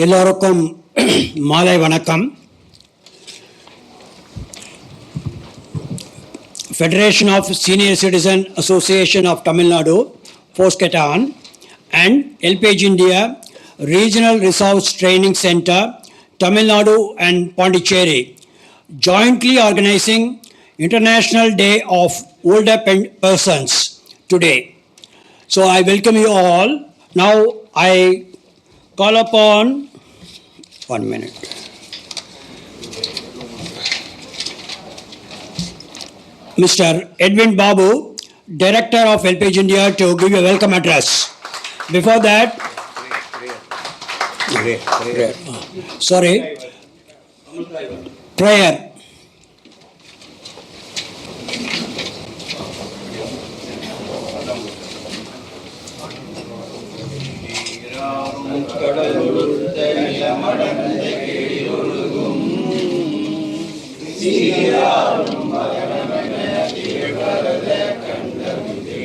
எல்லோருக்கும் மாலை வணக்கம் federation of senior citizen association of Tamil Nadu போஸ்கெட்டான் and HelpAge India regional research training centre Tamil Nadu and Pondicherry jointly organizing International Day of Older Pen- Persons today. So I welcome you all. Now I call upon, one minute. Mr. Edwin Babu, Director of LPG India, to give you a welcome address. Before that, sorry, prayer. மடந்து கேளொழுகும் சீராரும் பகவன தீபரத கண்டமிதே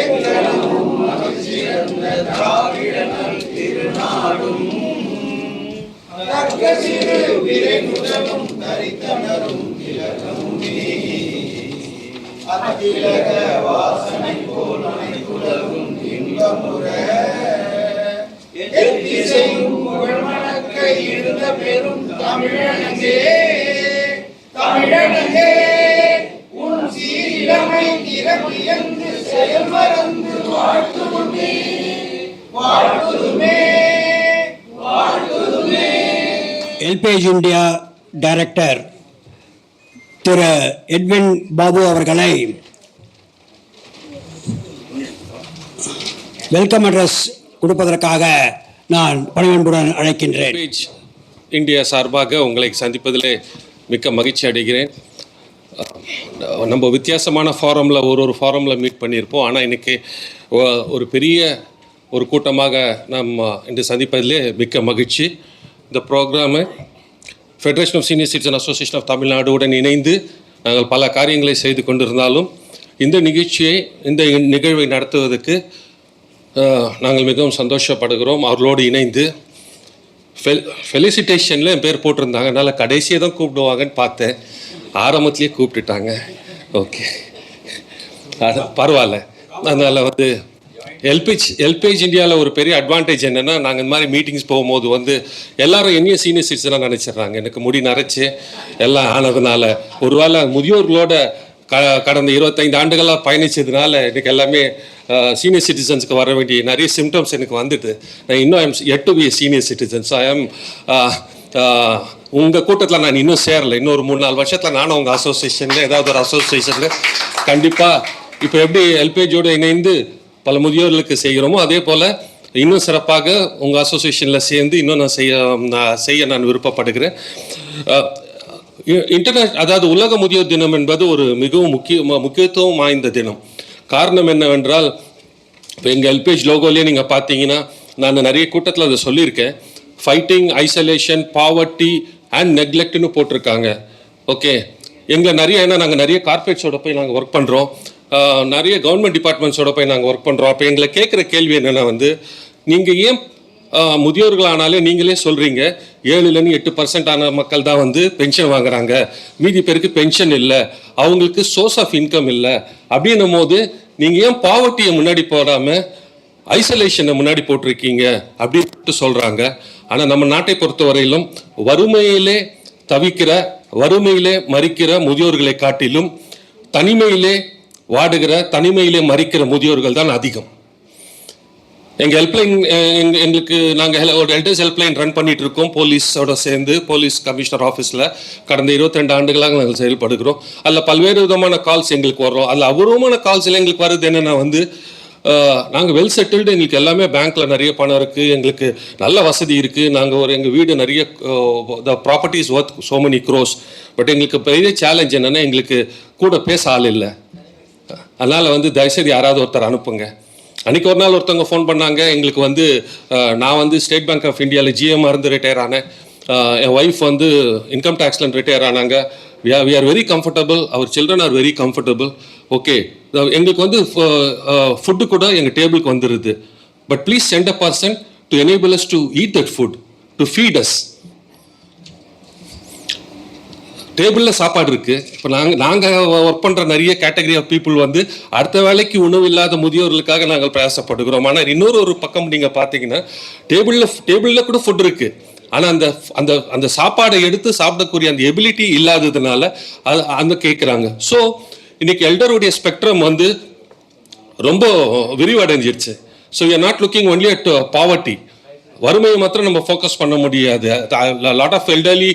எங்களும் மகிழ்ச்சியந்த திராவிடனல் திருநாடும் தக்க சிறு விரைமுதலும் தரித்தனரும் திலகமுமே அத்திலக வாசனை போல் அனைத்துலகும் இன்பமுறை. எத்திசையும் புகழ்மணக்க இருந்த பெரும் தமிழனங்கே தமிழனங்கே உன் சீரிழமை திறமையந்து செயல் மறந்து வாழ்த்துமே வாழ்த்துமே வாழ்த்துமே HelpAge India director Thiru Edwin Babu அவர்களை வெல்கம் அட்ரஸ் கொடுப்பதற்காக நான் பணிவன்புடன் அழைக்கின்றேன். இந்தியா சார்பாக உங்களை சந்திப்பதிலே மிக்க மகிழ்ச்சி அடைகிறேன். நம்ம வித்தியாசமான ஃபாரமில் ஒரு ஒரு ஃபாரமில் மீட் பண்ணியிருப்போம் ஆனால் இன்றைக்கி ஒரு பெரிய ஒரு கூட்டமாக நம்ம இன்று சந்திப்பதிலே மிக்க மகிழ்ச்சி. இந்த program federation of senior citizen association of தமிழ்நாடுடன் இணைந்து நாங்கள் பல காரியங்களை செய்து கொண்டிருந்தாலும் இந்த நிகழ்ச்சியை இந்த நிகழ்வை நடத்துவதற்கு நாங்கள் மிகவும் சந்தோஷப்படுகிறோம். அவர்களோடு இணைந்து ஃபெல் ஃபெலிசிட்டேஷனில் என் பேர் போட்டிருந்தாங்க. அதனால் கடைசியை தான் கூப்பிடுவாங்கன்னு பார்த்தேன். ஆரம்பத்திலேயே கூப்பிட்டுட்டாங்க. ஓகே அது பரவாயில்ல. அதனால் வந்து எல்பிஜ் எல்பிஜ் இந்தியாவில் ஒரு பெரிய அட்வான்டேஜ் என்னென்னா நாங்கள் இந்த மாதிரி மீட்டிங்ஸ் போகும்போது வந்து எல்லாரும் என்னையும் சீனியர் சிட்டிசனாக நினச்சிடுறாங்க. எனக்கு முடி நரைச்சி எல்லாம் ஆனதுனால. ஒருவேளை முதியோர்களோட க கடந்த இருபத்தைந்து ஆண்டுகளாக பயணிச்சதுனால எனக்கு எல்லாமே சீனியர் சிட்டிசன்ஸ்க்கு வர வேண்டிய நிறைய சிம்டம்ஸ் எனக்கு வந்துட்டு. நான் இன்னும் I'm yet to be senior citizens I am உங்கள் கூட்டத்தில் நான் இன்னும் சேரலை. இன்னொரு மூணு நாலு வருஷத்தில் நானும் உங்கள் அசோசியேஷனில் ஏதாவது ஒரு அசோசியேஷனில் கண்டிப்பாக இப்போ எப்படி எல்பிஜியோடு இணைந்து பல முதியோர்களுக்கு செய்கிறோமோ அதே போல் இன்னும் சிறப்பாக உங்கள் அசோசியேஷனில் சேர்ந்து இன்னும் நான் செய்ய நான் செய்ய நான் விருப்பப்படுகிறேன். இன்டர்நேஷ் அதாவது உலக முதியோர் தினம் என்பது ஒரு மிகவும் முக்கிய முக்கியத்துவம் வாய்ந்த தினம். காரணம் என்னவென்றால் இப்போ எங்கள் எல்பிஎச் லோகோலேயே நீங்கள் பார்த்தீங்கன்னா நான் நிறைய கூட்டத்தில் அதை சொல்லியிருக்கேன். ஃபைட்டிங் ஐசோலேஷன் பாவர்ட்டி அண்ட் நெக்லெக்ட்னு போட்டிருக்காங்க. ஓகே எங்களை நிறைய ஏன்னா நாங்கள் நிறைய கார்பரேட்ஸோட போய் நாங்கள் ஒர்க் பண்ணுறோம் நிறைய கவர்மெண்ட் டிபார்ட்மெண்ட்ஸோட போய் நாங்கள் ஒர்க் பண்ணுறோம் அப்போ எங்களை கேட்குற கேள்வி என்னென்னா வந்து நீங்கள் ஏன் முதியோர்களானாலே நீங்களே சொல்கிறீங்க ஏழுலேருந்து எட்டு பர்சன்ட் ஆன மக்கள் தான் வந்து பென்ஷன் வாங்குறாங்க. மீதி பேருக்கு பென்ஷன் இல்லை. அவங்களுக்கு சோர்ஸ் ஆஃப் இன்கம் இல்லை. அப்படின்னும் போது நீங்கள் ஏன் பாவர்ட்டியை முன்னாடி போடாமல் ஐசோலேஷனை முன்னாடி போட்டிருக்கீங்க? அப்படின்ட்டு சொல்கிறாங்க ஆனால் நம்ம நாட்டை பொறுத்தவரையிலும் வறுமையிலே தவிக்கிற வறுமையிலே மறிக்கிற முதியோர்களை காட்டிலும் தனிமையிலே வாடுகிற தனிமையிலே மறிக்கிற முதியோர்கள் தான் அதிகம். எங்கள் ஹெல்ப்லைன் எங்களுக்கு நாங்கள் ஒரு எல்டர்ஸ் ஹெல்ப்லைன் ரன் பண்ணிட்டு இருக்கோம் போலீஸோட சேர்ந்து போலீஸ் கமிஷனர் ஆஃபீஸில் கடந்த 22 ஆண்டுகளாக நாங்கள் செயல்படுகிறோம். அதில் பல்வேறு விதமான கால்ஸ் எங்களுக்கு வரும் அதில் அபூர்வமான கால்ஸில் எங்களுக்கு வருது என்னென்னா வந்து நாங்கள் வெல் செட்டில்டு எங்களுக்கு எல்லாமே பேங்க்கில் நிறைய பணம் இருக்குது எங்களுக்கு நல்ல வசதி இருக்குது நாங்கள் ஒரு எங்கள் வீடு நிறைய the properties worth so many crores but எங்களுக்கு பெரிய சேலஞ்ச் என்னென்னா எங்களுக்கு கூட பேச ஆள் இல்லை. அதனால் வந்து தயவுசெய்து யாராவது ஒருத்தர் அனுப்புங்க. அன்றைக்கி ஒரு நாள் ஒருத்தவங்க ஃபோன் பண்ணாங்க. எங்களுக்கு வந்து நான் வந்து ஸ்டேட் பேங்க் ஆஃப் இந்தியாவில் ஜிஎம் இருந்து ரிட்டையர் ஆனேன். என் ஒய்ஃப் வந்து இன்கம் டேக்ஸில் ரிட்டையர் ஆனாங்க. We are we are very comfortable our children are very comfortable okay எங்களுக்கு வந்து ஃபுட்டு கூட எங்கள் டேபிளுக்கு வந்துடுது but please send a person to enable us to eat that food to feed us டேபிளில் சாப்பாடு இருக்குது இப்போ நாங்கள் நாங்கள் ஒர்க் பண்ணுற நிறைய கேட்டகரி ஆஃப் பீப்புள் வந்து அடுத்த வேலைக்கு உணவு இல்லாத முதியோர்களுக்காக நாங்கள் பிரயாசப்படுகிறோம். ஆனால் இன்னொரு ஒரு பக்கம் நீங்கள் பார்த்தீங்கன்னா டேபிளில் டேபிளில் கூட ஃபுட் இருக்குது ஆனால் அந்த அந்த அந்த சாப்பாடை எடுத்து சாப்பிடக்கூடிய அந்த எபிலிட்டி இல்லாததுனால அது அந்த கேட்குறாங்க ஸோ இன்னைக்கு எல்டருடைய ஸ்பெக்ட்ரம் வந்து ரொம்ப விரிவடைஞ்சிருச்சு. So you not looking only at poverty வறுமையை மாத்திரம் நம்ம ஃபோக்கஸ் பண்ண முடியாது. Lot of elderly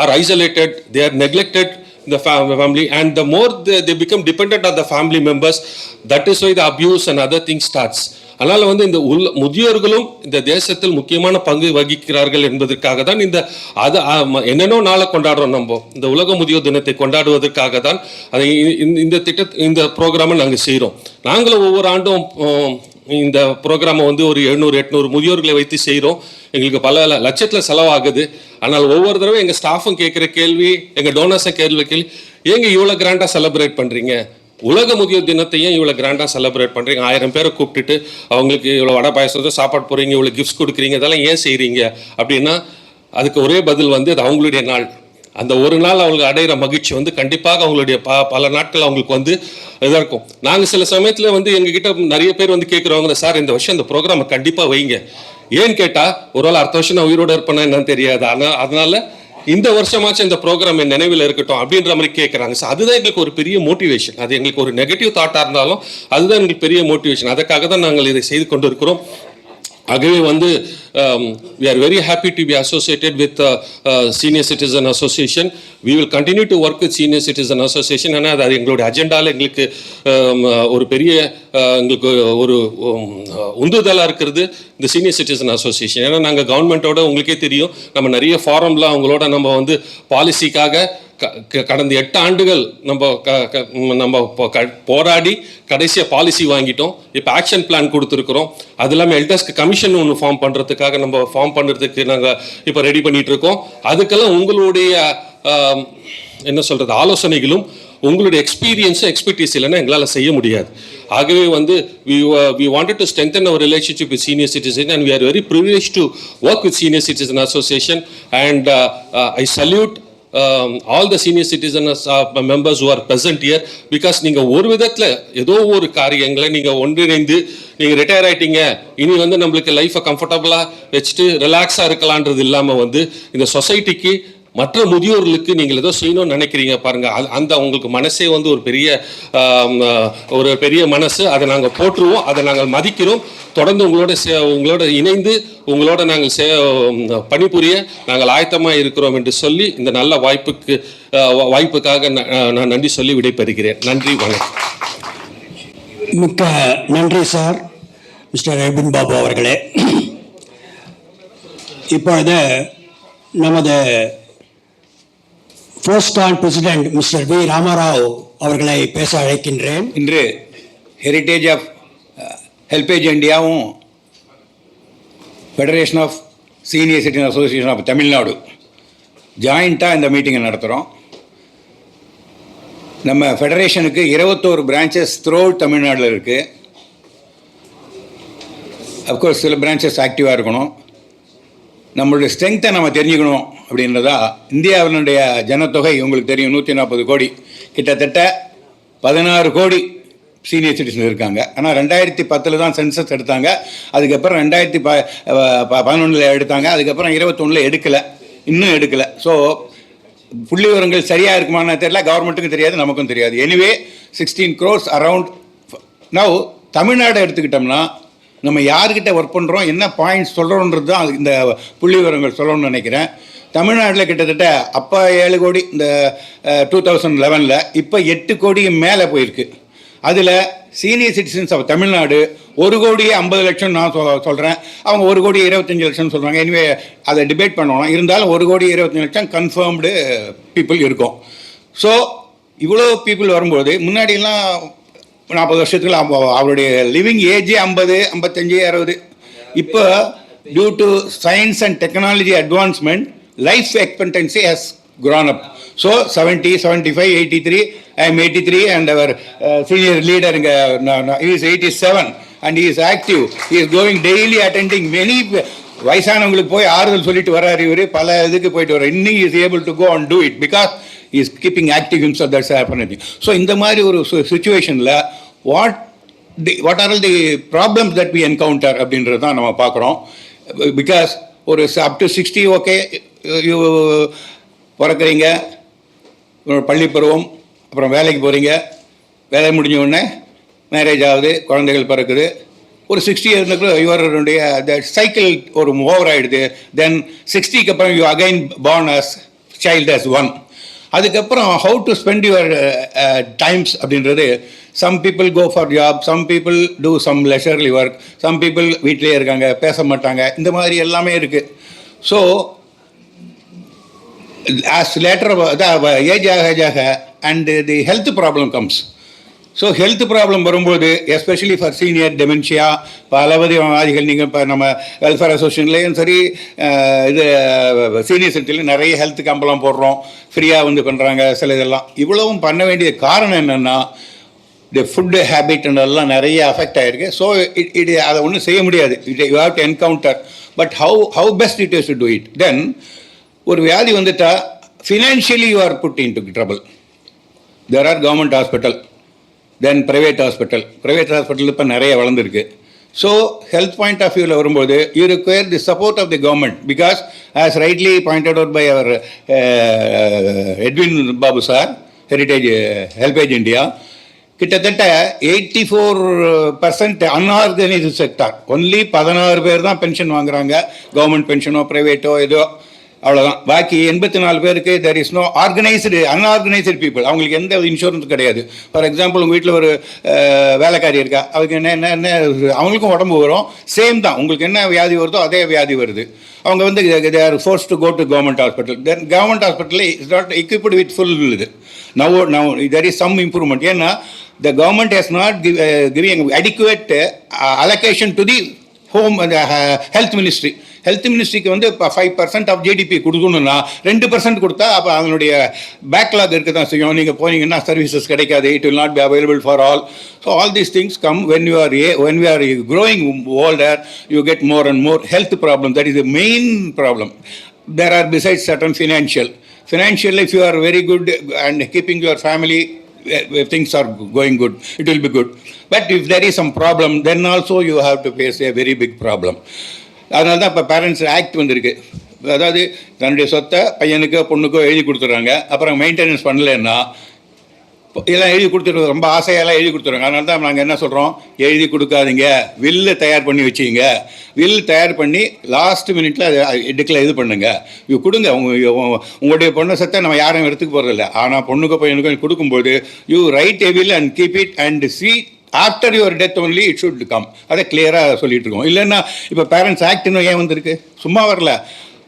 are isolated they are neglected இந்த family and the more they become depend on the family members that is why the abuse and other things starts அதனால் வந்து இந்த உள் முதியோர்களும் இந்த தேசத்தில் முக்கியமான பங்கு வகிக்கிறார்கள் என்பதற்காக தான் இந்த அது என்னென்னோ நாளை கொண்டாடுறோம் நம்ம. இந்த உலக முதியோர் தினத்தை கொண்டாடுவதற்காக தான் அதை இந்த- திட்ட இந்த ப்ரோக்ராமை நாங்கள் செய்கிறோம் நாங்களும் ஒவ்வொரு ஆண்டும் இந்த ப்ரோக்ராமை வந்து ஒரு எழுநூறு எட்நூறு முதியோர்களை வைத்து செய்கிறோம் எங்களுக்கு பல லட்சத்தில் செலவாகுது. ஆனால் ஒவ்வொரு தடவை எங்கள் ஸ்டாஃபும் கேட்குற கேள்வி எங்கள் டோனர்ஸை கேள்வி கேள்வி ஏங்க இவ்வளோ கிராண்டாக செலிப்ரேட் பண்ணுறீங்க உலக முதியோர் தினத்தையும் இவ்வளோ கிராண்டாக செலிப்ரேட் பண்ணுறீங்க ஆயிரம் பேரை கூப்பிட்டுட்டு அவங்களுக்கு இவ்வளோ வடை பாயசத்தை சாப்பாடு போகிறீங்க இவ்வளோ கிஃப்ட்ஸ் கொடுக்குறீங்க இதெல்லாம் ஏன் செய்கிறீங்க அப்படின்னா அதுக்கு ஒரே பதில் வந்து அது அவங்களுடைய நாள். அந்த ஒரு நாள் அவங்களுக்கு அடையிற மகிழ்ச்சி வந்து கண்டிப்பாக அவங்களுடைய ப பல நாட்கள் அவங்களுக்கு வந்து இதாக இருக்கும். நாங்கள் சில சமயத்தில் வந்து எங்ககிட்ட நிறைய பேர் வந்து கேட்குறவங்க சார் இந்த வருஷம் இந்த ப்ரோக்ராமை கண்டிப்பாக வைங்க. ஏன்னு கேட்டால் ஒரு வேளை அடுத்த வருஷம் நான் உயிரோட இருப்பேன் என்னன்னு தெரியாது. ஆனால் அதனால் இந்த வருஷமாச்சும் இந்த ப்ரோக்ராம் என் நினைவில் இருக்கட்டும் அப்படின்ற மாதிரி கேட்குறாங்க ஸோ அதுதான் எங்களுக்கு ஒரு பெரிய மோட்டிவேஷன் அது எங்களுக்கு ஒரு நெகட்டிவ் தாட்டாக இருந்தாலும் அதுதான் எங்களுக்கு பெரிய மோட்டிவேஷன் அதுக்காக தான் நாங்கள் இதை செய்து கொண்டு இருக்கிறோம் ஆகவே வந்து we are very happy to be associated with senior citizen association we will continue to work with senior citizen association ஏன்னா அது எங்களுடைய அஜெண்டாவில் um, uh, uh, எங்களுக்கு ஒரு um, uh, பெரிய எங்களுக்கு ஒரு உந்துதலாக இருக்கிறது இந்த சீனியர் சிட்டிசன் அசோசியேஷன் ஏன்னா நாங்கள் கவர்மெண்ட்டோட உங்களுக்கே தெரியும். நம்ம நிறைய ஃபாரம்லாம் அவங்களோட நம்ம வந்து பாலிசிக்காக கடந்த எட்டு ஆண்டுகள் நம்ம க- க- நம்ம க- போராடி கடைசியாக பாலிசி வாங்கிட்டோம். இப்போ ஆக்ஷன் பிளான் கொடுத்துருக்குறோம். அது இல்லாமல் எல்டர்ஸ்க்கு கமிஷன் ஒன்று ஃபார்ம் பண்ணுறதுக்காக நம்ம ஃபார்ம் பண்ணுறதுக்கு நாங்கள் இப்போ ரெடி பண்ணிட்டு இருக்கோம் அதுக்கெல்லாம் உங்களுடைய என்ன சொல்கிறது ஆலோசனைகளும் உங்களுடைய எக்ஸ்பீரியன்ஸும் எக்ஸ்பர்டீஸ் இல்லைன்னா எங்களால் செய்ய முடியாது. ஆகவே வந்து we we wanted to strengthen our relationship with senior citizen and we are very privilege to work with senior citizen association and I salute all the um, all the senior citizens uh, members who are present here because நீங்க ஒரு விதத்துல ஏதோ ஒரு காரியங்களை நீங்க ஒன்றிணைந்து நீங்க retire ஆயிட்டீங்க. இனி வந்து நம்மளுக்கு லைஃப்பை கம்ஃபர்டபுளா வச்சுட்டு ரிலாக்ஸா இருக்கலான்றது இல்லாம வந்து இந்த சொசைட்டிக்கு மற்ற முதியோர்களுக்கு நீங்கள் ஏதோ செய்யணும்னு நினைக்கிறீங்க பாருங்க. அது- அந்த உங்களுக்கு மனசே வந்து ஒரு பெரிய ஒரு பெரிய மனசு. அதை நாங்கள் போற்றுவோம். அதை நாங்கள் மதிக்கிறோம். தொடர்ந்து உங்களோட சே- உங்களோட இணைந்து உங்களோட நாங்கள் சே பணிபுரிய நாங்கள் ஆயத்தமாக இருக்கிறோம் என்று சொல்லி இந்த நல்ல வாய்ப்புக்கு வா- வாய்ப்புக்காக நான் நன்றி சொல்லி விடைபெறுகிறேன். நன்றி வணக்கம். மிக்க நன்றி சார். மிஸ்டர் எபின் பாபு அவர்களே. இப்பொழுது நமது போஸ்டான் பிரசிடென்ட் மிஸ்டர் வி ராமராவ் அவர்களை பேச அழைக்கின்றேன். இன்று ஹெரிட்டேஜ் ஆஃப் ஹெல்பேஜ் இந்தியாவும் federation of senior citizen association of Tamil Nadu ஜாயிண்ட்டாக இந்த மீட்டிங்கை நடத்துகிறோம் நம்ம ஃபெடரேஷனுக்கு இருபத்தோரு பிரான்ச்சஸ் த்ரோ தமிழ்நாட்டில் இருக்குது அஃப்கோர்ஸ் சில பிரான்ச்சஸ் ஆக்டிவாக இருக்கணும். நம்மளுடைய ஸ்ட்ரென்த்தை நம்ம தெரிஞ்சுக்கணும் அப்படின்றதா இந்தியாவினுடைய ஜனத்தொகை உங்களுக்கு தெரியும். நூற்றி நாற்பது கோடி. கிட்டத்தட்ட பதினாறு கோடி சீனியர் சிட்டிசன் இருக்காங்க. ஆனால் ரெண்டாயிரத்தி பத்தில் தான் சென்சஸ் எடுத்தாங்க. அதுக்கப்புறம் ரெண்டாயிரத்தி ப பதினொன்றில் எடுத்தாங்க. அதுக்கப்புறம் இருபத்தொன்னில் எடுக்கலை. இன்னும் எடுக்கலை. ஸோ புள்ளி விவரங்கள் சரியாக இருக்குமான்னு தெரியல. கவர்மெண்ட்டுக்கும் தெரியாது நமக்கும் தெரியாது. Anyway sixteen crores around now Tamil Nadu எடுத்துக்கிட்டோம்னா நம்ம யார்கிட்ட ஒர்க் பண்ணுறோம் என்ன பாயிண்ட்ஸ் சொல்கிறோன்றது தான் இந்த புள்ளி விவரங்கள் சொல்லணும்னு நினைக்கிறேன். தமிழ்நாட்டில் கிட்டத்தட்ட அப்போ ஏழு கோடி இந்த டூ தௌசண்ட் லெவனில் இப்போ எட்டு கோடி மேலே போயிருக்கு. அதில் சீனியர் சிட்டிசன்ஸ் ஆஃப் தமிழ்நாடு ஒரு கோடியே ஐம்பது லட்சம் நான் சொ சொல்கிறேன் அவங்க ஒரு கோடி இருபத்தஞ்சி லட்சம் சொல்கிறாங்க எனிவே அதை டிபேட் பண்ணணும். இருந்தாலும் ஒரு கோடி இருபத்தஞ்சி லட்சம் கன்ஃபார்ம்டு பீப்புள் இருக்கும். ஸோ இவ்வளோ பீப்புள் வரும்போது முன்னாடியெல்லாம் நாற்பது வருஷத்துக்கு அவருடைய லிவிங் ஏஜே ஐம்பது ஐம்பத்தஞ்சு அறுபது. இப்போ due to science and technology advancement life expectancy has grown up. So seventy seventy five eighty three I am eighty three and our senior leader இங்கே is eighty seven and is active is going daily attending many வயசானவங்களுக்கு போய் ஆறுதல் சொல்லிட்டு வராரு இவர். பல இதுக்கு போயிட்டு வர இன்னும் is able to go and do it because is keeping active himself that's happening so இந்த மாதிரி ஒரு சுச்சுவேஷனில் what the what are the problems that we encounter அப்படின்றது தான் நம்ம பார்க்குறோம். பிகாஸ் ஒரு up to sixty okay you பிறக்கிறீங்க பள்ளி பருவம் அப்புறம் வேலைக்கு போகிறீங்க வேலை முடிஞ்ச உடனே மேரேஜ் ஆகுது குழந்தைகள் பிறக்குது. ஒரு சிக்ஸ்டி இயர்னுக்கு இவருடைய அந்த சைக்கிள் ஒரு ஓவர் ஆகிடுது தென் சிக்ஸ்டிக்கு அப்புறம் you again born as child as one அதுக்கப்புறம் how to spend your times அப்படின்றது some people go for job some people do some leisurely work some people வீட்டிலே இருக்காங்க பேச மாட்டாங்க இந்த மாதிரி எல்லாமே இருக்குது ஸோ ஆஸ் லேட்டர் ஏஜ் ஆக ஏஜ் ஆக and the health problem comes so health problem வரும்போது எஸ்பெஷலி ஃபார் சீனியர் டெமென்ஷியா பலவதி வியாதிகள் நீங்கள் இப்போ நம்ம வெல்ஃபேர் அசோசியேஷன்லேயும் சரி இது சீனியர் சிட்டிலையும் நிறைய ஹெல்த் கேம்பெல்லாம் போடுறோம். ஃப்ரீயாக வந்து பண்ணுறாங்க சில இதெல்லாம். இவ்வளவும் பண்ண வேண்டிய காரணம் என்னென்னா இந்த ஃபுட்டு ஹேபிட் எல்லாம் நிறைய அஃபெக்ட் ஆகிருக்கு ஸோ இட் இட் அதை ஒன்றும் செய்ய முடியாது. It you have to encounter but how how best it is to do it then ஒரு வியாதி வந்துட்டால் financially you are put in to trouble there are government hospital then private hospital private hospital இப்போ நிறைய வளர்ந்துருக்கு. So health point of வியூவில் வரும்போது you require the support of the government because as rightly pointed out by our Edwin Babu sir heritage HelpAge India கிட்டத்தட்ட eighty four percent unorganised sector only பதினாறு பேர் தான் pension வாங்குறாங்க. Government பென்ஷனோ ப்ரைவேட்டோ ஏதோ அவ்வளோதான் பாக்கி எண்பத்தி நாலு பேருக்கு there is no organised unorganised people அவங்களுக்கு எந்த இன்சூரன்ஸ் கிடையாது. ஃபார் எக்ஸாம்பிள் உங்கள் வீட்டில் ஒரு வேலைக்காரி இருக்கா? அதுக்கு என்ன என்ன என்ன அவங்களுக்கும் உடம்பு வரும். சேம் தான். உங்களுக்கு என்ன வியாதி வருதோ அதே வியாதி வருது. அவங்க வந்து they are force to go to government hospital then government hospital is not equipped with full இது. Now now there is some improvement ஏன்னா the government has not give giving adequate allocation to the home health ministry health மினிஸ்ட்ரிக்கு வந்து இப்போ five percent of GDP கொடுக்கணும்னா ரெண்டு percent கொடுத்தா அப்போ அவங்களுடைய backlog இருக்க தான் செய்யும் நீங்கள் போனீங்கன்னா சர்வீசஸ் கிடைக்காது it will not be available for all so all these things come when you are a when you are growing older you get more and more health problem that is the main problem there are besides certain financial financial if you are very good and keeping your family things are going good it will be good but if there is some problem then also you have to face a very big problem அதனால தான் இப்போ parents act வந்திருக்கு. அதாவது தன்னுடைய சொத்தை பையனுக்கோ பொண்ணுக்கோ எழுதி கொடுத்துட்றாங்க. அப்புறம் மெயின்டெனன்ஸ் பண்ணலைன்னா இதெல்லாம் எழுதி கொடுத்துருவோம் ரொம்ப ஆசையெல்லாம் எழுதி கொடுத்துருவாங்க அதனால தான் நாங்கள் என்ன சொல்கிறோம் எழுதி கொடுக்காதீங்க. வில்லு தயார் பண்ணி வச்சுங்க வில் தயார் பண்ணி லாஸ்ட் மினிட்ல அதை எடுக்கல இது பண்ணுங்க. இது கொடுங்க. உங்களுடைய பொண்ணு சத்தை நம்ம யாரும் எடுத்துக்க போகிறதில்ல ஆனால் பொண்ணுக்கு பையனுக்கும் கொடுக்கும்போது you write a will and keep it and see after your death only it should come அதை கிளியராக சொல்லிட்டு இருக்கோம். இல்லைன்னா இப்போ பேரண்ட்ஸ் ஆக்ட்னு ஏன் வந்திருக்கு? சும்மா வரல.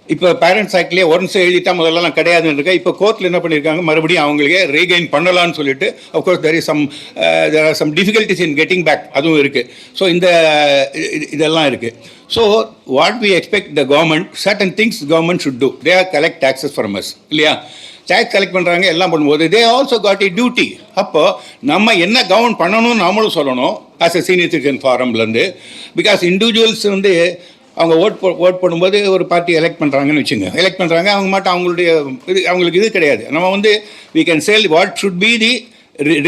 இப்போ பேரண்ட்ஸ் ஆக்ட்லேயே ஒன்ஸ் எழுதிட்டா முதல்லலாம் கிடையாதுன்னு இருக்கா? இப்போ கோர்ட்டில் என்ன பண்ணியிருக்காங்க மறுபடியும் அவங்களுக்கே ரீகெயின் பண்ணலாம்னு சொல்லிட்டு of course there is some there are some difficulties in getting back அதுவும் இருக்குது ஸோ இந்த இது- இதெல்லாம் இருக்குது so what we expect the government certain things government should do they are collect taxes for us இல்லையா? Tax collect பண்ணுறாங்க எல்லாம் பண்ணும்போது they also got a duty அப்போ நம்ம என்ன கவர்ன் பண்ணணும்னு நாமளும் சொல்லணும் ஆஸ் எ சீனியர் சிட்டிசன் ஃபாரம்லேருந்து பிகாஸ் இண்டிவிஜுவல்ஸ் வந்து அவங்க ஓட் போ ஓட் பண்ணும்போது ஒரு பார்ட்டி எலெக்ட் பண்ணுறாங்கன்னு வச்சுங்க. எலெக்ட் பண்ணுறாங்க அவங்க மட்டும் அவங்களுடைய இது அவங்களுக்கு இது கிடையாது. நம்ம வந்து we can tell what should be the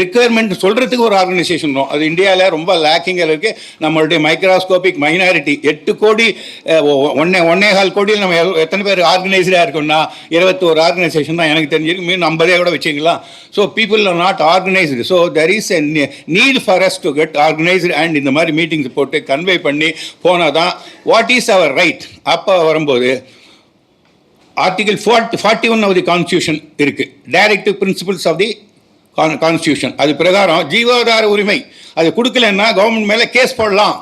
requirement சொல்கிறதுக்கு ஒரு ஆர்கனைசேஷன் அது இந்தியாவில் ரொம்ப லேக்கிங்கில் இருக்குது நம்மளுடைய மைக்ரோஸ்கோபிக் மைனாரிட்டி எட்டு கோடி ஒன்னே ஒன்னே கால் கோடியில் நம்ம எத்தனை பேர் ஆர்கனைஸ்டாக இருக்கோம்னா இருபத்தோரு ஆர்கனைசேஷன் தான் எனக்கு தெரிஞ்சிருக்கு. மீன் ஐம்பதே கூட வச்சுக்கலாம். So people are not organised so there is a need for us to get organised and இந்த மாதிரி மீட்டிங்ஸ் போட்டு கன்வே பண்ணி போனால் தான் வாட் இஸ் அவர் ரைட் அப்போ வரும்போது article forty forty one of the constitution இருக்குது directive principles of the con constitution அது பிரகாரம் ஜீவாதார உரிமை. அது கொடுக்கலன்னா கவர்மெண்ட் மேலே கேஸ் போடலாம்.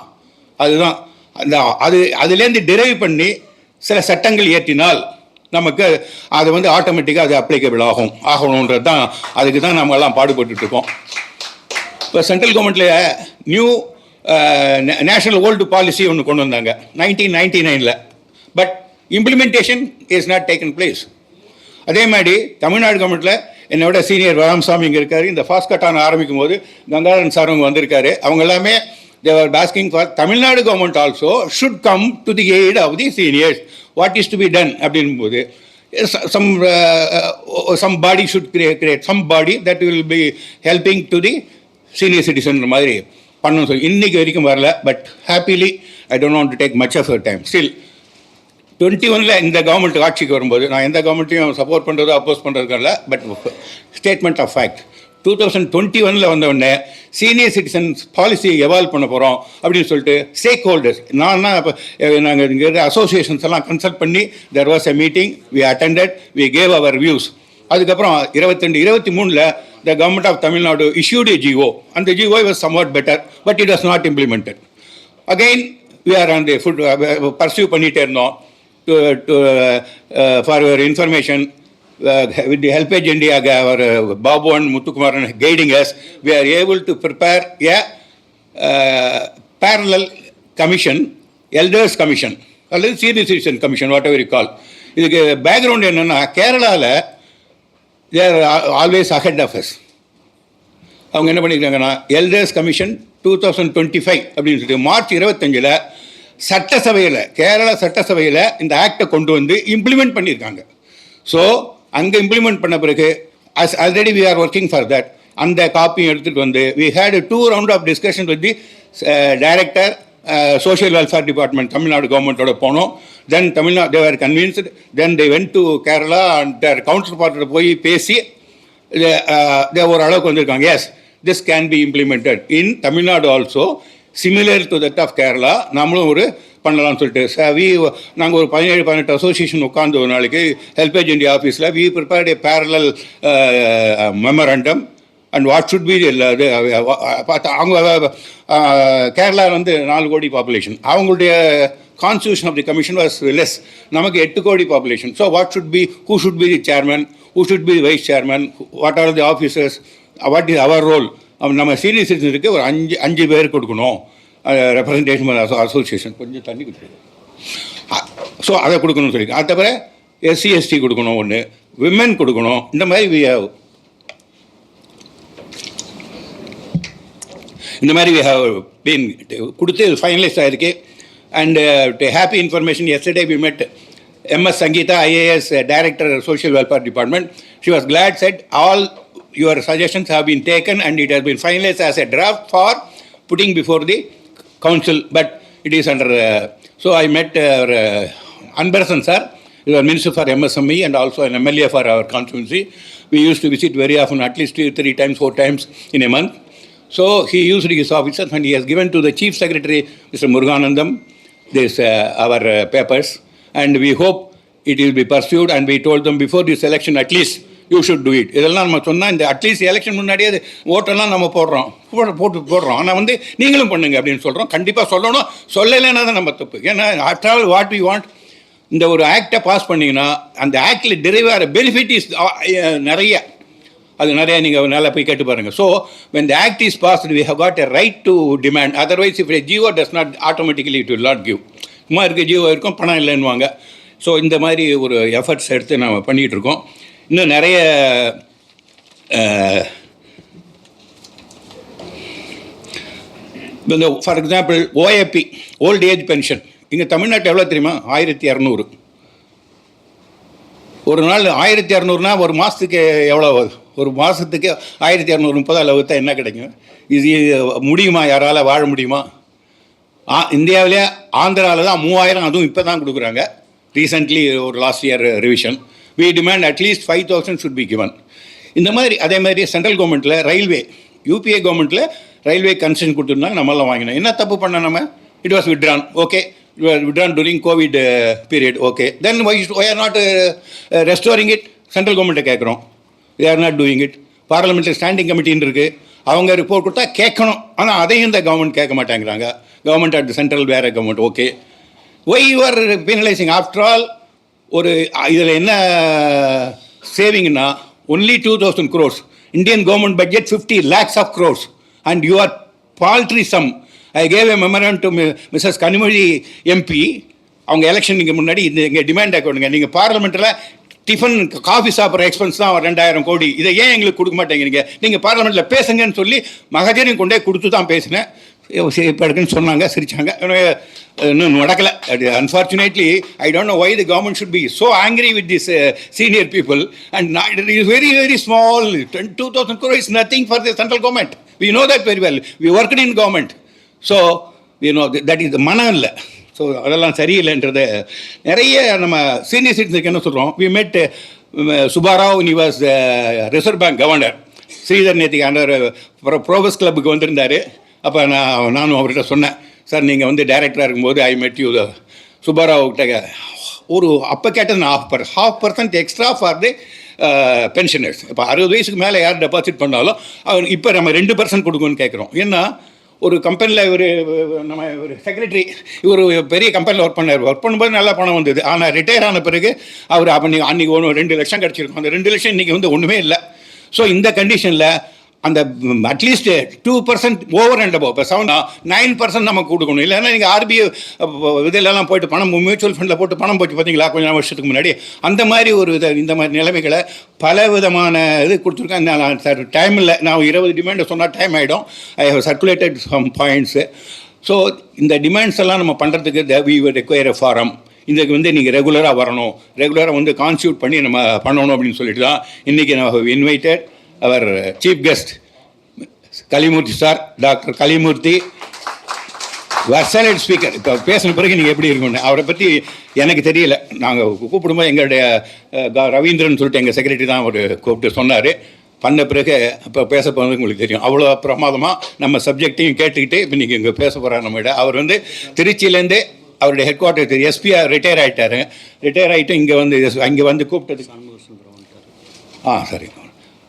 அதுதான். அந்த அது அதுலேருந்து டிரைவ் பண்ணி சில சட்டங்கள் இயற்றினால் நமக்கு அது வந்து ஆட்டோமேட்டிக்காக அது அப்ளிகபிள் ஆகும். ஆகணுன்றது தான். அதுக்கு தான் நம்ம எல்லாம் பாடுபட்டுருக்கோம் இப்போ சென்ட்ரல் கவர்மெண்ட்டில் நியூ நேஷனல் ஓல்டு பாலிசி ஒன்று கொண்டு வந்தாங்க. நைன்டீன் நைன்டி நைனில் but implementation is not taken place அதே மாதிரி தமிழ்நாடு கவர்மெண்ட்டில் என்னோட சீனியர் ராமசாமி இங்கே இருக்காரு இந்த ஃபாஸ்ட் கட்டான ஆரம்பிக்கும் போது கங்காதரன் சார் அவங்க வந்திருக்காரு அவங்க எல்லாமே they were asking for Tamil Nadu government also should come to the aid of the seniors what is to be done அப்படின்போது some some body should create create some body that will be helping to the senior citizen மாதிரி பண்ணணும் சொல்லி இன்றைக்கி வரைக்கும் வரல but happily I don't want to take much of your time still twenty ஒனில் இந்த government ஆட்சிக்கு வரும்போது நான் எந்த கவர்மெண்ட்டையும் சப்போர்ட் பண்ணுறதோ அப்போஸ் பண்ணுறதுக்காக but statement of fact two thousand twenty ஒனில் வந்த உடனே சீனியர் சிட்டிசன்ஸ் பாலிசி எவால்வ் பண்ண போகிறோம் அப்படின்னு சொல்லிட்டு ஸ்டேக் ஹோல்டர்ஸ் நான் தான் இப்போ நாங்கள் இங்கே இருக்கிற அசோசியேஷன்ஸ் எல்லாம் கன்சல்ட் பண்ணி there was a meeting we attended we gave our views அதுக்கப்புறம் இருபத்தெண்டு இருபத்தி மூணில் the government of Tamil Nadu issued GO அந்த GO the GO was better but it it not implemented implemented. Again are are put pursue பண்ணிகிட்டே இருந்தோம். To, to, uh, uh, for your information uh, with the helpage india our uh, babu and muthukumaran guiding us we are able to prepare a uh, parallel commission elders commission அல்லது senior citizen commission whatever call இதுக்கு background என்னன்னா கேரளாவில் they're always ahead of us அவங்க என்ன பண்ணியிருக்காங்கன்னா elders commission two thousand twenty five அப்படின்னு சொல்லிட்டு March இருபத்தஞ்சில் சட்டசபையில் கேரளா சட்டசபையில் இந்த ஆக்டை கொண்டு வந்து இம்ப்ளிமெண்ட் பண்ணியிருக்காங்க. ஸோ அங்கே இம்ப்ளிமெண்ட் பண்ண பிறகு as already we are working for that அந்த காப்பியும் எடுத்துகிட்டு வந்து we had two round of discussion with the director social welfare department Tamil Nadu கவர்மெண்ட்டோட போனோம். Then Tamil Nadu there convinced then they went to Kerala and their council பார்ட்டில் போய் பேசி தே ஓரளவுக்கு uh, வந்திருக்காங்க. Yes this can be implemented in Tamil Nadu also similar to that of Kerala நம்மளும் ஒரு பண்ணலாம்னு சொல்லிட்டு. சார் வி நாங்கள் ஒரு பதினேழு பதினெட்டு அசோசியேஷன் உட்காந்து ஒரு நாளைக்கு ஹெல்பேஜ் இண்டியா ஆஃபீஸில் we prepared a parallel memorandum and what should be இல்லை பார்த்தா அவங்க கேரளா வந்து நாலு கோடி பாப்புலேஷன் அவங்களுடைய constitution of the commission was less நமக்கு எட்டு கோடி population so what should be who should be the chairman who should be vice chairman what are the officers what is our role நம்ம சீனியர் சிட்டிசனுக்கு ஒரு அஞ்சு அஞ்சு பேர் கொடுக்கணும். ரெப்ரசன்டேஷன் அசோசியேஷன் கொஞ்சம் தண்ணி கொடுத்துருக்கோம் ஸோ அதை கொடுக்கணும்னு சொல்லி அது தவிர எஸ்சி எஸ்டி கொடுக்கணும் ஒன்று விமன் கொடுக்கணும். இந்த மாதிரி வி have. இந்த மாதிரி வி ஹவ் பீன் கொடுத்து ஃபைனலைஸ் ஆகிருக்கு and happy information yesterday we met Ms Sangeetha IAS director social welfare department she was glad said all your suggestions have been taken and it has been finalized as a draft for putting before the council. But it is under. Uh, so I met uh, our uh, Anberson sir, our minister for MSME and also an MLA for our constituency. We used to visit very often, at least three, three times, four times in a month. So he used his officers and he has given to the chief secretary, Mr. Muruganandam, this uh, our uh, papers, and we hope it will be pursued. And we told them before this election, at least you should do it இதெல்லாம் நம்ம சொன்னால் இந்த at least election முன்னாடியே அது ஓட்டெல்லாம் நம்ம போடுறோம். போட்டு போட்டு போடுறோம். ஆனால் வந்து நீங்களும் பண்ணுங்க அப்படின்னு சொல்கிறோம் கண்டிப்பாக சொல்லணும். சொல்லலைன்னா தான் நம்ம தப்பு. ஏன்னா after all what we want இந்த ஒரு ஆக்டை பாஸ் பண்ணிங்கன்னா அந்த ஆக்டில் டெரிவ் ஆகிற பெனிஃபிட் இஸ் நிறைய. அது நிறைய நீங்கள் நல்லா போய் கேட்டு பாருங்கள் so when the act is passed we have got a right to demand otherwise if a GO does not automatically it will not சும்மா இருக்க ஜியோ இருக்கும் பணம் இல்லைன்னுவாங்க. ஸோ இந்த மாதிரி ஒரு எஃபர்ட்ஸ் எடுத்து நம்ம பண்ணிகிட்டு இருக்கோம். இன்னும் நிறைய இந்த for example OAP old age pension இங்கே தமிழ்நாட்டில் எவ்வளோ தெரியுமா? ஆயிரத்தி இரநூறு ஒரு நாள் ஆயிரத்தி இரநூறுனா ஒரு மாதத்துக்கு எவ்வளோ ஆகுது? ஒரு மாதத்துக்கு ஆயிரத்தி இரநூறு முப்பதால் வகுத்தா என்ன கிடைக்கும்? இது முடியுமா? யாரால் வாழ முடியுமா? ஆ இந்தியாவிலே ஆந்திராவில் தான் மூவாயிரம் அதுவும் இப்போ தான் கொடுக்குறாங்க. ரீசெண்ட்லி ஒரு last year revision we demand at least five thousand should be given இந்த மாதிரி அதே மாதிரி சென்ட்ரல் கவர்மெண்ட்டில் ரயில்வே யூபிஏ கவர்மெண்ட்டில் ரயில்வே கன்செஷன் கொடுத்துருந்தாங்க நம்மளாம் வாங்கினோம். என்ன தப்பு பண்ண நம்ம? It was withdrawn okay withdrawn during Covid period okay then why why are not restoring it central கவர்மெண்ட்டை கேட்குறோம். They not doing it it. Standing கமிட்டின்னு இருக்குது அவங்க ரிப்போர்ட் கொடுத்தா கேட்கணும். ஆனால் அதையும் இந்த கவர்மெண்ட் கேட்க மாட்டேங்கிறாங்க. கவர்மெண்ட் அட் சென்ட்ரல் வேறு government okay why you are penalising after all ஒரு இதில் என்ன சேவிங்னா only two thousand crores Indian government budget fifty lakhs of crores and you are paltry sum I gave a memorandum to Mrs Kanimozhi MP அவங்க எலெக்ஷனுக்கு முன்னாடி இந்த இங்கே demand அக்கௌண்ட்டுங்க நீங்கள் பார்லிமெண்ட்டில் டிஃபன் காஃபி சாப்பிட்ற எக்ஸ்பென்ஸ் தான் ரெண்டாயிரம் கோடி. இதை ஏன் எங்களுக்கு கொடுக்க மாட்டேங்கிறீங்க? நீங்கள் பார்லிமெண்ட்டில் பேசுங்கன்னு சொல்லி மகஜரையும் கொண்டே கொடுத்து தான் பேசினேன் இப்போ இருக்குன்னு சொன்னாங்க சிரிச்சாங்க. இன்னும் நடக்கலை. அது unfortunately I don't know why the government should be so angry with this senior people and it is very very small ten two thousand crore is nothing for the central government we know that very well we work in government so we know that is மனம் இல்லை so அதெல்லாம் சரியில்லைன்றது நிறைய நம்ம senior சிட்டிசனுக்கு என்ன சொல்கிறோம் we met Subbarao யூனிவர்ஸ் Reserve bank governor Sridhar நேத்திக்கு ஆண்டவர் ப்ரோபஸ் கிளப்புக்கு வந்திருந்தார். அப்போ நான் நானும் அவர்கிட்ட சொன்னேன். சார் நீங்கள் வந்து டைரக்டராக இருக்கும்போது ஐ மெட் யூ சுபாராவ் கிட்ட ஒரு அப்போ கேட்டது நான் half per half percent extra for the pensioners இப்போ அறுபது வயசுக்கு மேலே யார் டெபாசிட் பண்ணாலும் அவர் இப்போ நம்ம ரெண்டு பர்சன்ட் கொடுக்கணும்னு கேட்குறோம் ஏன்னா ஒரு கம்பெனியில் இவர் நம்ம ஒரு செக்ரட்டரி இவர் பெரிய கம்பெனியில் ஒர்க் பண்ணார். ஒர்க் பண்ணும்போது நல்லா பணம் வந்தது. ஆனால் ரிட்டையர் ஆன பிறகு அவர் அப்போ அன்றைக்கி ஒன்று ரெண்டு லட்சம் கிடச்சிருக்கும். அந்த ரெண்டு லட்சம் இன்றைக்கி வந்து ஒன்றுமே இல்லை. ஸோ இந்த கண்டிஷனில் அந்த at least two percent over and above இப்போ செவன் நைன் பர்சன்ட் நம்ம கொடுக்கணும். இல்லைன்னா நீங்கள் ஆர்பிஐ இதிலெல்லாம் போயிட்டு பணம் மியூச்சுவல் ஃபண்டில் போட்டு பணம் போச்சு பார்த்தீங்களா கொஞ்சம் வருஷத்துக்கு முன்னாடி. அந்த மாதிரி ஒரு இதை இந்த மாதிரி நிலைமைகளை பல விதமான இது கொடுத்துருக்கேன் நான் சார் டைம் இல்லை. நான் இருபது டிமாண்டை சொன்னால் டைம் ஆகிடும் I have circulated some points so இந்த டிமாண்ட்ஸ் எல்லாம் நம்ம பண்ணுறதுக்கு த வி ரெக்வயர் ஃபாரம் இதுக்கு வந்து நீங்கள் ரெகுலராக வரணும். ரெகுலராக வந்து கான்ஸ்டியூட் பண்ணி நம்ம பண்ணணும் அப்படின்னு சொல்லிட்டு தான் இன்றைக்கி நான் invited our chief guest Kalimurthy sir doctor Kalimurthy. Versatile speaker இப்போ பேசின பிறகு நீங்கள் எப்படி இருக்கும்னு அவரை பற்றி எனக்கு தெரியல. நாங்கள் கூப்பிடும்போது எங்களுடைய க- ரவீந்திரன் சொல்லிட்டு எங்கள் செக்ரட்டரி தான் அவர் கூப்பிட்டு சொன்னார். பண்ண பிறகு இப்போ பேச போனது உங்களுக்கு தெரியும். அவ்வளோ பிரமாதமாக நம்ம சப்ஜெக்டையும் கேட்டுக்கிட்டு இப்போ நீங்கள் இங்கே பேச போகிறார் நம்மகிட்ட அவர் வந்து திருச்சியிலேருந்தே அவருடைய ஹெட் குவார்ட்டர் எஸ்பியாக ரிட்டையர் ஆகிட்டாரு ரிட்டையர் ஆகிட்டு இங்கே வந்து அங்கே வந்து கூப்பிட்டது ஆ சரி.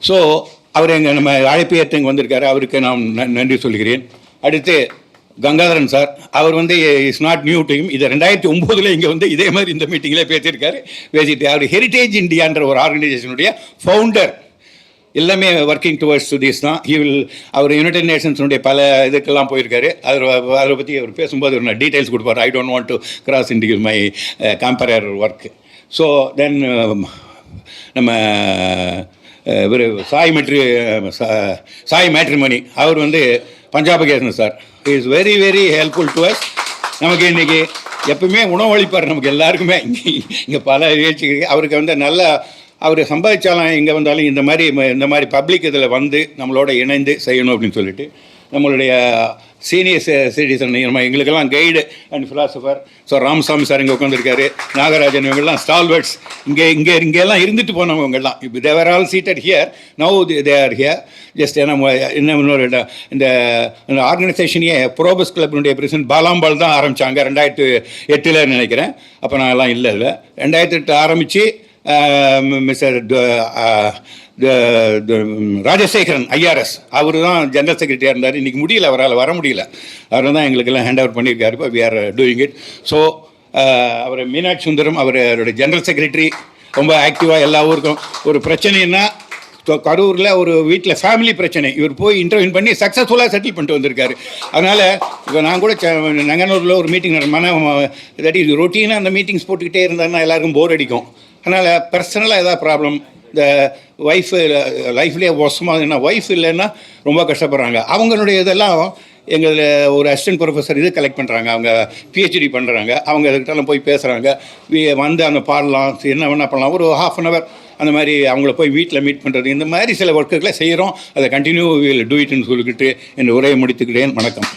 ஸோ அவர் எங்கள் நம்ம அழைப்பு ஏற்று இங்கே வந்திருக்காரு. அவருக்கு நான் ந- நன்றி சொல்கிறேன். அடுத்து கங்காதரன் சார். அவர் வந்து இஸ் நாட் நியூ டீம் இது ரெண்டாயிரத்தி ஒம்போதில் இங்கே வந்து இதே மாதிரி இந்த மீட்டிங்கில் பேசியிருக்காரு. பேசிட்டு அவர் ஹெரிட்டேஜ் இந்தியான்ற ஒரு ஆர்கனைசேஷனுடைய ஃபவுண்டர் எல்லாமே ஒர்க்கிங் டுவர்ட்ஸ் டு திஸ் தான். ஹி வில் அவர் யுனைடெட் நேஷன்ஸுடைய பல இதுக்கெல்லாம் போயிருக்காரு. அதில் அதை பற்றி அவர் பேசும்போது நான் டீட்டெயில்ஸ் கொடுப்பார். I don't want to cross into my compere work so then நம்ம இவர் சாய் மெட்ரி சா- சாய் மேட்ரிமணி அவர் வந்து Panchapakesan sir. Is very very helpful to us நமக்கு இன்றைக்கி எப்பவுமே உணவளிப்பார் நமக்கு எல்லாருக்குமே. இங்கே இங்கே பல நிகழ்ச்சிக்கு அவருக்கு வந்து நல்ல அவர் சம்பாதிச்சாலும் எங்கே வந்தாலும் இந்த மாதிரி இந்த மாதிரி பப்ளிக் இதில் வந்து நம்மளோட இணைந்து செய்யணும் அப்படின்னு சொல்லிட்டு நம்மளுடைய சீனியர் சிட்டிசன் நம்ம எங்களுக்கெல்லாம் guide and philosopher so Ramasamy sir இங்கே உட்காந்துருக்காரு நாகராஜன் இவங்கெல்லாம் ஸ்டால்வர்ட்ஸ் இங்கே இங்கே இங்கெல்லாம் இருந்துட்டு போனவங்க இவங்கெல்லாம். இப்போ they were all seated here now they are here just ஏன்னா என்ன இன்னொரு இந்த ஆர்கனைசேஷனையே ப்ரோபஸ் கிளப்பினுடைய பிரசிடன்ட் பாலாம்பால் தான் ஆரம்பித்தாங்க ரெண்டாயிரத்து எட்டில் நினைக்கிறேன். அப்போ நான் எல்லாம் இல்லை இல்லை. ரெண்டாயிரத்தி எட்டு ஆரம்பித்து மிஸ்டர் ராஜசேகரன் ஐஆர்எஸ் அவர் தான் ஜெனரல் செக்ரட்டரியாக இருந்தார். இன்றைக்கி முடியல அவரால் வர முடியல. அவர் தான் எங்களுக்கெல்லாம் ஹேண்ட் ஓவர் பண்ணியிருக்காரு. இப்போ we are doing it so அவர் மீனாட்சி சுந்தரம் அவர் அவருடைய ஜெனரல் செக்ரட்டரி ரொம்ப ஆக்டிவாக எல்லா ஊருக்கும். ஒரு பிரச்சனைன்னா கரூரில் ஒரு வீட்டில் ஃபேமிலி பிரச்சனை. இவர் போய் இன்டர்வியூ பண்ணி சக்ஸஸ்ஃபுல்லாக செட்டில் பண்ணிட்டு வந்திருக்காரு. அதனால் இப்போ நான் கூட ச- நங்கனூரில் ஒரு மீட்டிங் நடமான தட் இஸ் ரொட்டீனாக அந்த மீட்டிங்ஸ் போட்டுக்கிட்டே இருந்தாருன்னா எல்லாருக்கும் போர் அடிக்கும். அதனால் பர்சனலாக எதாவது ப்ராப்ளம் இந்த ஒய்ஃபு லைஃப்லேயே மோசமாக என்ன ஒய்ஃப் இல்லைன்னா ரொம்ப கஷ்டப்படுறாங்க. அவங்களுடைய இதெல்லாம் எங்கள் ஒரு அசிஸ்டன்ட் ப்ரொஃபஸர் இது கலெக்ட் பண்ணுறாங்க அவங்க பிஹெச்டி பண்ணுறாங்க அவங்க இதுக்கிட்டலாம் போய் பேசுகிறாங்க வந்து அந்த பாடலாம் என்ன வேணால் பண்ணலாம். ஒரு ஹாஃப் அன் ஹவர் அந்த மாதிரி அவங்கள போய் வீட்டில் மீட் பண்ணுறது இந்த மாதிரி சில ஒர்க்குகளை செய்கிறோம் அதை கண்டினியூ வில் டூ இட்னு சொல்லிக்கிட்டு என் உரையை முடித்துக்கிட்டேன் வணக்கம்.